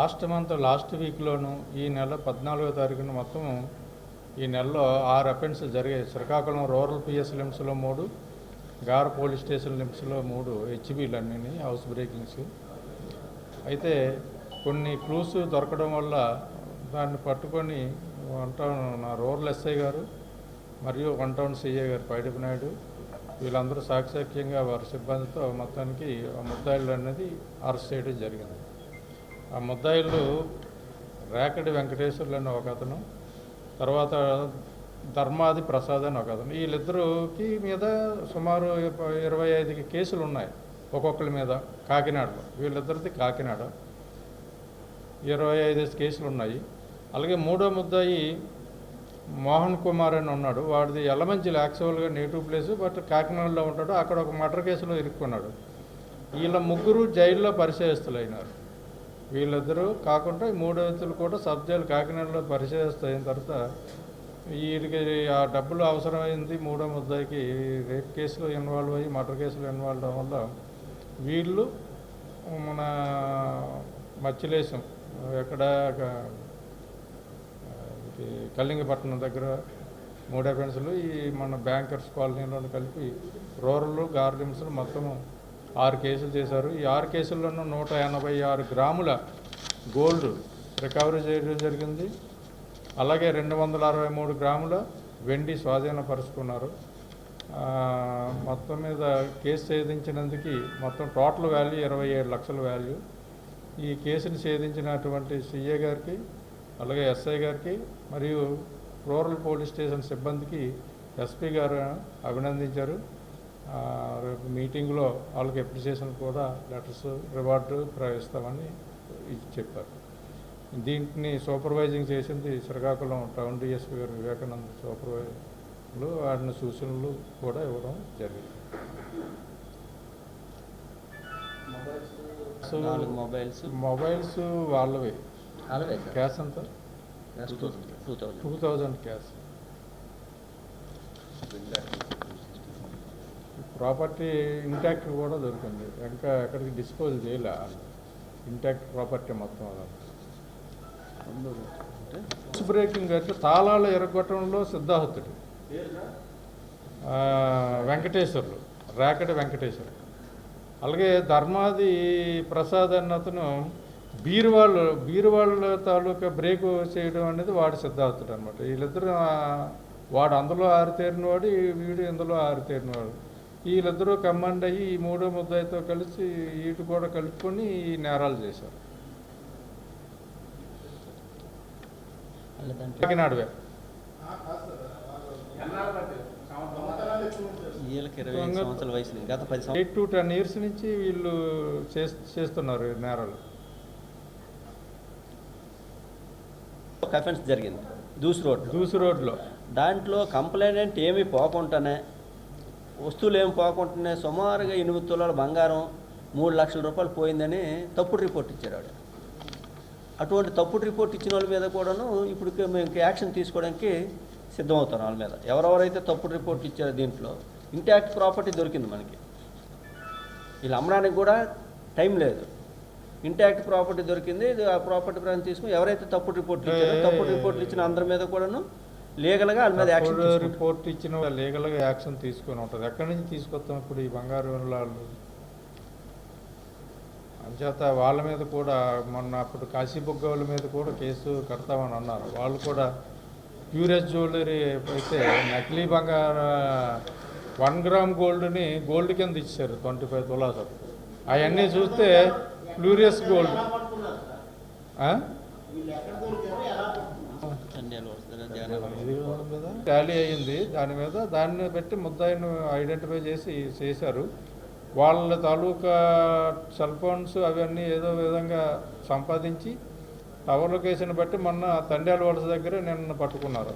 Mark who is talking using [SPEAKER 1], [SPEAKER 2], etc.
[SPEAKER 1] Last month last వీక్లోను ఈ నెల పద్నాలుగో తారీఖున మొత్తం ఈ నెలలో ఆరు అఫెన్స్ జరిగాయి. శ్రీకాకుళం రూరల్ పిఎస్ లిమ్స్లో మూడు గార్ పోలీస్ స్టేషన్ లిమ్స్లో మూడు హెచ్బీలు అన్నీ హౌస్ బ్రేకింగ్స్. అయితే కొన్ని క్లూస్ దొరకడం వల్ల దాన్ని పట్టుకొని వన్ టౌన్ నా రూరల్ ఎస్ఐ గారు మరియు వన్ టౌన్ సిఐ గారు పైడిపి నాయుడు వీళ్ళందరూ సాక్షాఖ్యంగా వారి సిబ్బందితో మొత్తానికి ముద్దాయిలు అనేది అరెస్ట్ చేయడం జరిగింది. ఆ ముద్దాయిలు రేకడి వెంకటేశ్వర్లు అని ఒక అతను తర్వాత ధర్మాది ప్రసాద్ అని ఒక అతను. వీళ్ళిద్దరికి మీద సుమారు ఇరవై ఐదు కేసులు ఉన్నాయి ఒక్కొక్కరి మీద కాకినాడలో. వీళ్ళిద్దరిది కాకినాడ. ఇరవై ఐదు కేసులు ఉన్నాయి. అలాగే మూడో ముద్దాయి మోహన్ కుమార్ అని ఉన్నాడు. వాడిది ఎల్లమంచి యాక్చువల్గా నేటివ్ ప్లేస్ బట్ కాకినాడలో ఉంటాడు. అక్కడ ఒక మర్డర్ కేసులో ఇరుక్కున్నాడు. వీళ్ళ ముగ్గురు జైల్లో పరిచయస్తులు వీళ్ళిద్దరూ కాకుండా ఈ వ్యక్తులు కూడా సబ్ జైలు కాకినాడలో పరిచయస్తు అయిన తర్వాత వీడికి ఆ డబ్బులు అవసరమైంది మూడో ముద్దాయికి రేప్ కేసులో ఇన్వాల్వ్ అయ్యి మర్డర్ కేసులో ఇన్వాల్వ్ అవ్వడం వల్ల వీళ్ళు మన మచ్చిలేశం ఎక్కడ ఇది కళింగపట్నం దగ్గర మూడే పెన్సులు ఈ మన బ్యాంకర్స్ కాలనీలో కలిపి రూరల్ గార్డెన్స్లు మొత్తము ఆరు కేసులు చేశారు. ఈ ఆరు కేసుల్లోనూ నూట ఎనభై ఆరు గ్రాముల గోల్డ్ రికవరీ చేయడం జరిగింది. అలాగే రెండు వందల అరవై మూడు గ్రాముల వెండి స్వాధీనపరుచుకున్నారు మొత్తం మీద కేసు ఛేదించినందుకు మొత్తం టోటల్ వాల్యూ ఇరవై ఏడు లక్షల వాల్యూ. ఈ కేసును ఛేదించినటువంటి సిఏ గారికి అలాగే ఎస్ఐ గారికి మరియు రూరల్ పోలీస్ స్టేషన్ సిబ్బందికి ఎస్పీ గారు అభినందించారు. రేపు మీటింగ్లో వాళ్ళకి అప్రిసియేషన్ కూడా లెటర్స్ రివార్డు ప్రవేశిస్తామని ఇది చెప్పారు. దీంట్ని సూపర్వైజింగ్ చేసింది శ్రీకాకుళం టౌన్ డిఎస్పీ గారు వివేకానంద సూపర్వైజర్లు. వాడిని సూచనలు కూడా ఇవ్వడం జరిగింది.
[SPEAKER 2] మొబైల్స్?
[SPEAKER 1] మొబైల్స్ వాళ్ళవి. క్యాష్ ఎంత?
[SPEAKER 2] Two thousand
[SPEAKER 1] cash. Property intact కూడా దొరికింది. ఇంకా ఎక్కడికి డిస్పోజ్ చేయలే ఇంటాక్ట్ ప్రాపర్టీ మొత్తం హౌస్ బ్రేకింగ్ అయితే తాళాలు ఎరగొట్టడంలో సిద్ధాహతుడు. ఆ, వెంకటేశ్వర్లు. రేకటి వెంకటేశ్వరు అలాగే ధర్మాది ప్రసాద్ అన్న అతను బీరువాళ్ళు బీరువాళ్ళ తాలూకా బ్రేక్ చేయడం అనేది వాడు సిద్ధార్థుడు అనమాట వీళ్ళిద్దరు వాడు అందులో ఆరితేరినవాడు వీడు ఇందులో ఆరితేరినవాడు. వీళ్ళిద్దరూ కమాండ్ అయ్యి ఈ మూడో ముద్దాయితో కలిసి వీటి కూడా కలుపుకొని ఈ నేరాలు చేశారు. కాకినాడవే. ఎయిట్ టు టెన్ ఇయర్స్ నుంచి వీళ్ళు చేస్- చేస్తున్నారు నేరాలు.
[SPEAKER 2] ఒక అఫెన్స్ జరిగింది. దూస్ రోడ్
[SPEAKER 1] దూసు రోడ్లో.
[SPEAKER 2] దాంట్లో కంప్లైంట్ ఏమీ పోకుండానే వస్తువులు ఏమి పోకుండానే సుమారుగా ఎనిమిది తులాల బంగారం మూడు లక్షల రూపాయలు పోయిందని తప్పుడు రిపోర్ట్ ఇచ్చారు ఆవిడ. అటువంటి తప్పుడు రిపోర్ట్ ఇచ్చిన వాళ్ళ మీద కూడాను ఇప్పుడు మేము యాక్షన్ తీసుకోవడానికి సిద్ధమవుతాం వాళ్ళ మీద. ఎవరెవరైతే తప్పుడు రిపోర్ట్ ఇచ్చారో దీంట్లో ఇంటాక్ట్ ప్రాపర్టీ దొరికింది మనకి. వీళ్ళు అమ్మడానికి కూడా టైం లేదు. ఇంటాక్ట్ ప్రాపర్టీ దొరికింది ఇది ఆ ప్రాపర్టీ ప్రకారం తీసుకుని ఎవరైతే తప్పుడు రిపోర్ట్లు ఇచ్చారో తప్పుడు రిపోర్ట్లు ఇచ్చిన అందరి మీద కూడాను లీగల్గా వాళ్ళ మీద యాక్షన్.
[SPEAKER 1] రిపోర్ట్ ఇచ్చిన లీగల్గా యాక్షన్ తీసుకొని ఉంటుంది ఎక్కడి నుంచి తీసుకొస్తాం ఇప్పుడు ఈ బంగారు వాళ్ళు? అంచేత వాళ్ళ మీద కూడా మొన్న అప్పుడు కాశీబుగ్గ వాళ్ళ మీద కూడా కేసు కడతామని అన్నారు. వాళ్ళు కూడా ప్యూరెస్ జ్యువెలరీ అయితే నకిలీ బంగారు వన్ గ్రామ్ గోల్డ్ని గోల్డ్ కింద ఇచ్చారు ట్వంటీ ఫైవ్ తులాస్ అవన్నీ చూస్తే ప్లూరియస్ గోల్డ్. కదా టాలీ అయ్యింది. దాని మీద దాన్ని బట్టి ముద్దాయిని ఐడెంటిఫై చేసి చేశారు. వాళ్ళ తాలూకా సెల్ ఫోన్స్ అవన్నీ ఏదో విధంగా సంపాదించి టవర్ లొకేషన్ బట్టి మొన్న తండ్యాల వలస దగ్గర నిన్న పట్టుకున్నారు.